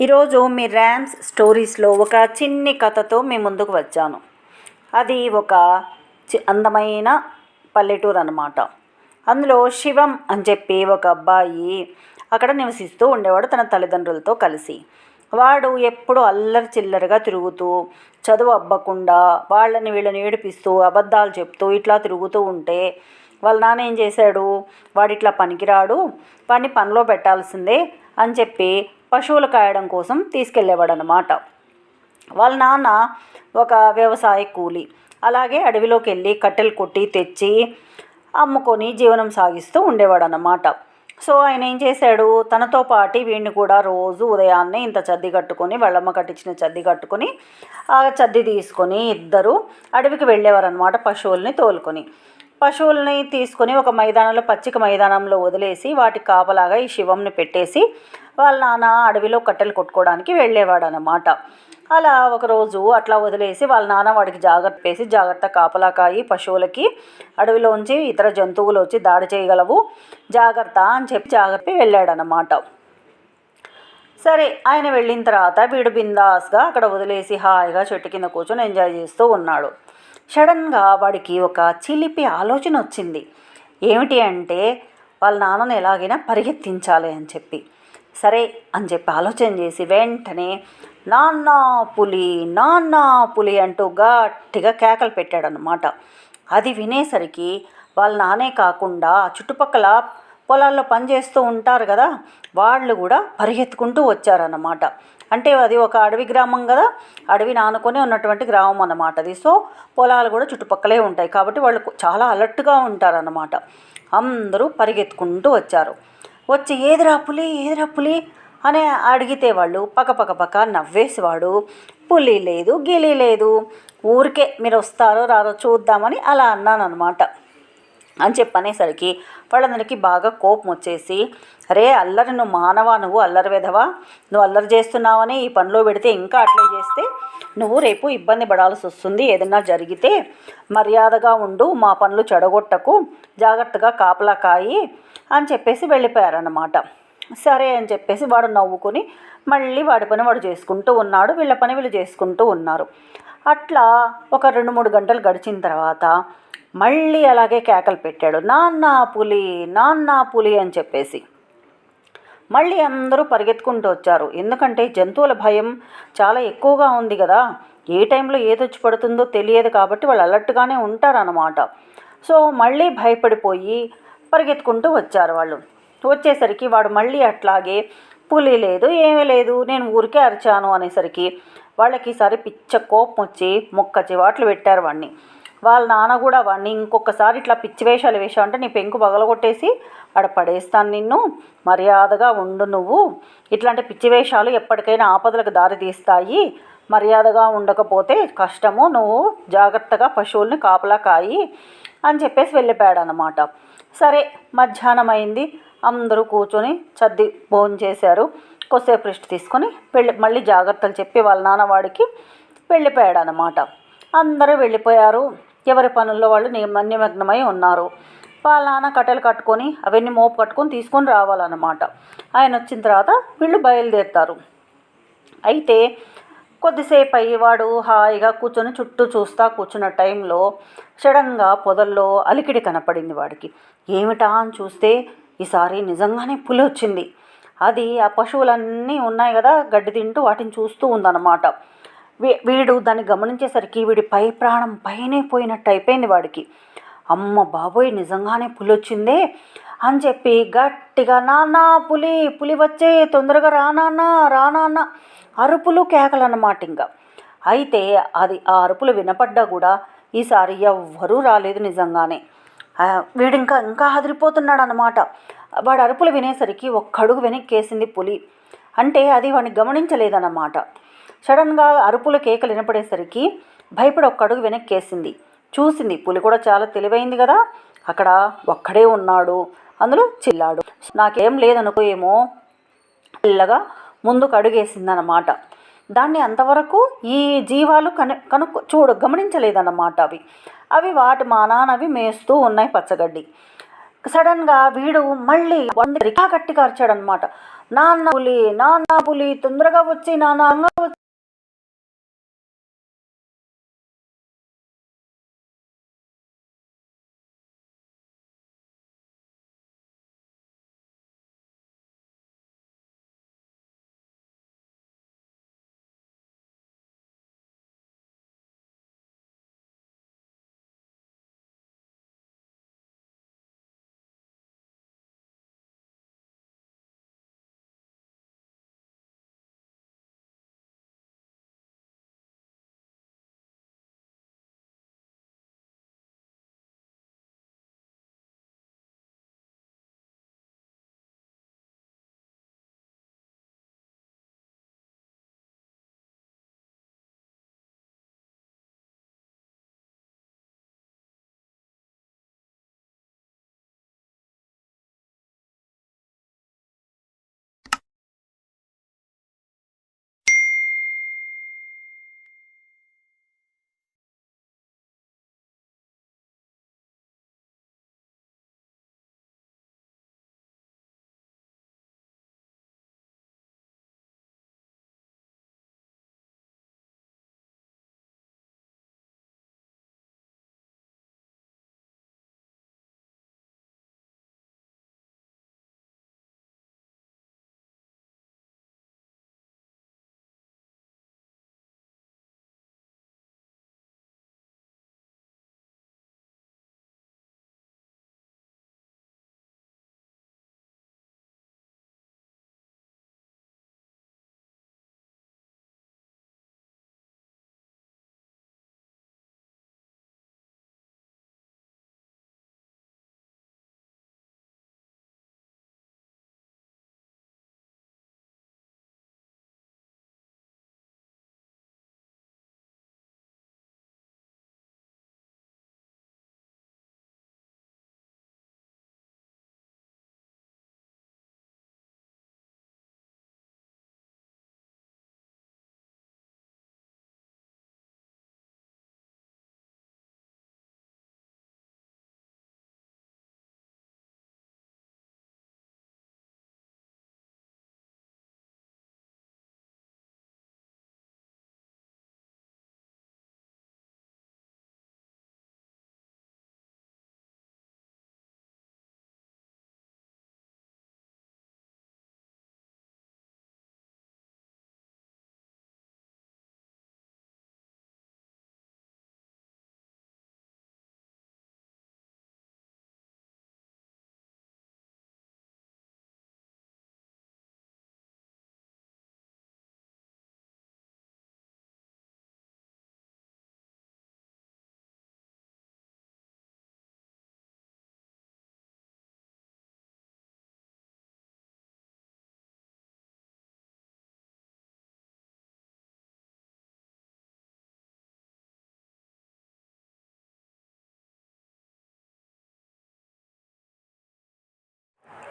ఈరోజు మీ ర్యామ్స్ స్టోరీస్లో ఒక చిన్ని కథతో మీ ముందుకు వచ్చాను. అది ఒక చి- అందమైన పల్లెటూరు అనమాట అందులో శివం అని చెప్పి ఒక అబ్బాయి అక్కడ నివసిస్తూ ఉండేవాడు తన తల్లిదండ్రులతో కలిసి. వాడు ఎప్పుడు అల్లరి చిల్లరగా తిరుగుతూ చదువు అబ్బకుండా వాళ్ళని వీళ్ళని ఏడిపిస్తూ అబద్ధాలు చెప్తూ ఇట్లా తిరుగుతూ ఉంటే వాళ్ళ నాన్న ఏం చేశాడు? వాడిట్లా పనికిరాడు. వాడిని పనిలో పెట్టాల్సిందే అని చెప్పి పశువులు కాయడం కోసం తీసుకెళ్ళేవాడు అనమాట వాళ్ళ నాన్న ఒక వ్యవసాయ కూలి. అలాగే అడవిలోకి వెళ్ళి కట్టెలు కొట్టి తెచ్చి అమ్ముకొని జీవనం సాగిస్తూ ఉండేవాడు అన్నమాట సో ఆయన ఏం చేశాడు? తనతో పాటు వీడిని కూడా రోజు ఉదయాన్నే ఇంత చద్ది కట్టుకొని వాళ్ళమ్మ కట్టించిన చద్ది కట్టుకొని ఆ చద్ది తీసుకొని ఇద్దరు అడవికి వెళ్ళేవారనమాట పశువుల్ని తోలుకొని. పశువుల్ని తీసుకొని ఒక మైదానంలో పచ్చిక మైదానంలో వదిలేసి వాటి కాపలాగా ఈ శివంని పెట్టేసి వాళ్ళ నాన్న అడవిలో కట్టెలు కొట్టుకోవడానికి వెళ్ళేవాడు అనమాట అలా ఒకరోజు అట్లా వదిలేసి వాళ్ళ నాన్న వాడికి జాగ్రత్త వేసి జాగ్రత్త కాపలా కాయి పశువులకి అడవిలోంచి ఇతర జంతువులు వచ్చి దాడి చేయగలవు జాగ్రత్త అని చెప్పి జాగ్రత్త వెళ్ళాడనమాట సరే ఆయన వెళ్ళిన తర్వాత వీడు బిందాస్గా అక్కడ వదిలేసి హాయిగా చెట్టు కింద కూర్చొని ఎంజాయ్ చేస్తూ ఉన్నాడు. సడన్గా వాడికి ఒక చిలిపి ఆలోచన వచ్చింది ఏమిటి అంటే వాళ్ళ నాన్నని ఎలాగైనా పరిగెత్తించాలి అని చెప్పి. సరే అని చెప్పి ఆలోచన చేసి వెంటనే నాన్న పులి నాన్న పులి అంటూ గట్టిగా కేకలు పెట్టాడనమాట అది వినేసరికి వాళ్ళ నానే కాకుండా చుట్టుపక్కల పొలాల్లో పనిచేస్తూ ఉంటారు కదా వాళ్ళు కూడా పరిగెత్తుకుంటూ వచ్చారన్నమాట. అంటే అది ఒక అడవి గ్రామం కదా అడవి నానుకొని ఉన్నటువంటి గ్రామం అన్నమాట అది. సో పొలాలు కూడా చుట్టుపక్కలే ఉంటాయి కాబట్టి వాళ్ళు చాలా అలర్ట్గా ఉంటారన్నమాట. అందరూ పరిగెత్తుకుంటూ వచ్చారు. వచ్చి ఏదిరా పులి ఏదిరా పులి? అని అడిగితే వాళ్ళు పక్క పక్క పక్క నవ్వేసేవాడు. పులి లేదు గిలి లేదు. ఊరికే మీరు వస్తారో రారో చూద్దామని అలా అన్నాను అనమాట అని చెప్పనేసరికి వాళ్ళందరికీ బాగా కోపం వచ్చేసి అరే అల్లరి నువ్వు మానవా నువ్వు? అల్లరి విధవా? నువ్వు అల్లరి చేస్తున్నావని ఈ పనిలో పెడితే ఇంకా అట్లే చేస్తే నువ్వు రేపు ఇబ్బంది పడాల్సి వస్తుంది. ఏదన్నా జరిగితే మర్యాదగా ఉండు మా పనులు చెడగొట్టకు జాగ్రత్తగా కాపలా కాయి. అని చెప్పేసి వెళ్ళిపోయారన్నమాట. సరే అని చెప్పేసి వాడు నవ్వుకొని మళ్ళీ వాడి పని వాడు చేసుకుంటూ ఉన్నాడు. వీళ్ళ పని వీళ్ళు చేసుకుంటూ ఉన్నారు. అట్లా ఒక రెండు మూడు గంటలు గడిచిన తర్వాత మళ్ళీ అలాగే కేకలు పెట్టాడు. నాన్న పులి నాన్న పులి అని చెప్పేసి. మళ్ళీ అందరూ పరిగెత్తుకుంటూ వచ్చారు. ఎందుకంటే జంతువుల భయం చాలా ఎక్కువగా ఉంది కదా. ఏ టైంలో ఏది వచ్చి పడుతుందో తెలియదు కాబట్టి వాళ్ళు అలర్ట్గానే ఉంటారన్నమాట. సో మళ్ళీ భయపడిపోయి పరిగెత్తుకుంటూ వచ్చారు వాళ్ళు. వచ్చేసరికి వాడు మళ్ళీ అట్లాగే పులి లేదు ఏమీ లేదు నేను ఊరికే అరిచాను అనేసరికి వాళ్ళకి ఈసారి పిచ్చ కోపం వచ్చి మొక్క చివాట్లు పెట్టారు వాడిని వాళ్ళ నాన్న కూడా వాడిని ఇంకొకసారి ఇట్లా పిచ్చి వేషాలు వేసావు అంటే నీ పెంకు పగలగొట్టేసి ఆడ పడేస్తాను నిన్ను మర్యాదగా ఉండు నువ్వు. ఇట్లాంటి పిచ్చి వేషాలు ఎప్పటికైనా ఆపదలకు దారి తీస్తాయి. మర్యాదగా ఉండకపోతే కష్టము నువ్వు జాగ్రత్తగా పశువుల్ని కాపలా కాయి. అని చెప్పేసి వెళ్ళిపోయాడు అనమాట సరే మధ్యాహ్నం అయింది అందరూ కూర్చొని చద్ది భోజనం చేశారు. కొద్దిసేపు రెస్ట్ తీసుకొని వెళ్ళి మళ్ళీ జాగ్రత్తలు చెప్పి వాళ్ళ నాన్న వాడికి వెళ్ళిపోయాడు అనమాట అందరూ వెళ్ళిపోయారు. ఎవరి పనుల్లో వాళ్ళు నిమ- నిమగ్నమై ఉన్నారు. వాళ్ళ నాన్న కట్టెలు కట్టుకొని అవన్నీ మోపు కట్టుకొని తీసుకొని రావాలన్నమాట. ఆయన వచ్చిన తర్వాత వీళ్ళు బయలుదేరుతారు. అయితే కొద్దిసేపు అయ్యి వాడు హాయిగా కూర్చొని చుట్టూ చూస్తా కూర్చున్న టైంలో సడన్గా పొదల్లో అలికిడి కనపడింది వాడికి. ఏమిటా అని చూస్తే ఈసారి నిజంగానే పులి వచ్చింది. అది ఆ పశువులన్నీ ఉన్నాయి కదా గడ్డి తింటూ వాటిని చూస్తూ ఉందన్నమాట. వీ వీడు దాన్ని గమనించేసరికి వీడి పై ప్రాణం పైనే పోయినట్టు అయిపోయింది వాడికి. అమ్మ బాబోయ్ నిజంగానే పులి వచ్చిందే అని చెప్పి గట్టిగా నాన్న పులి పులి వచ్చే తొందరగా రా రానాన్న అరుపులు కేకలు అన్నమాట ఇంకా. అయితే అది ఆ అరుపులు వినపడ్డా కూడా ఈసారి ఎవ్వరూ రాలేదు నిజంగానే. వీడు ఇంకా ఇంకా అదిరిపోతున్నాడు అనమాట వాడు అరుపులు వినేసరికి ఒక్కడుగు వెనక్కేసింది పులి. అంటే అది వాడిని గమనించలేదన్నమాట. సడన్గా అరుపులు కేకలు వినపడేసరికి భయపడి ఒక్కడుగు వెనక్కేసింది. చూసింది. పులి కూడా చాలా తెలివైంది కదా. అక్కడ ఒక్కడే ఉన్నాడు. అందులో చిల్లాడు. నాకేం లేదనుకో ఏమో పిల్లగా ముందుకు అడుగేసిందన్నమాట. దాన్ని అంతవరకు ఈ జీవాలు కను కనుక్కు చూడు గమనించలేదన్నమాట అవి. అవి వాటి మానానవి మేస్తూ ఉన్నాయి పచ్చగడ్డి. సడన్గా వీడు మళ్ళీ వంద గట్టిగా అరిచాడనమాట నాన్న పులి నాన్న పులి తొందరగా వచ్చి నాన్న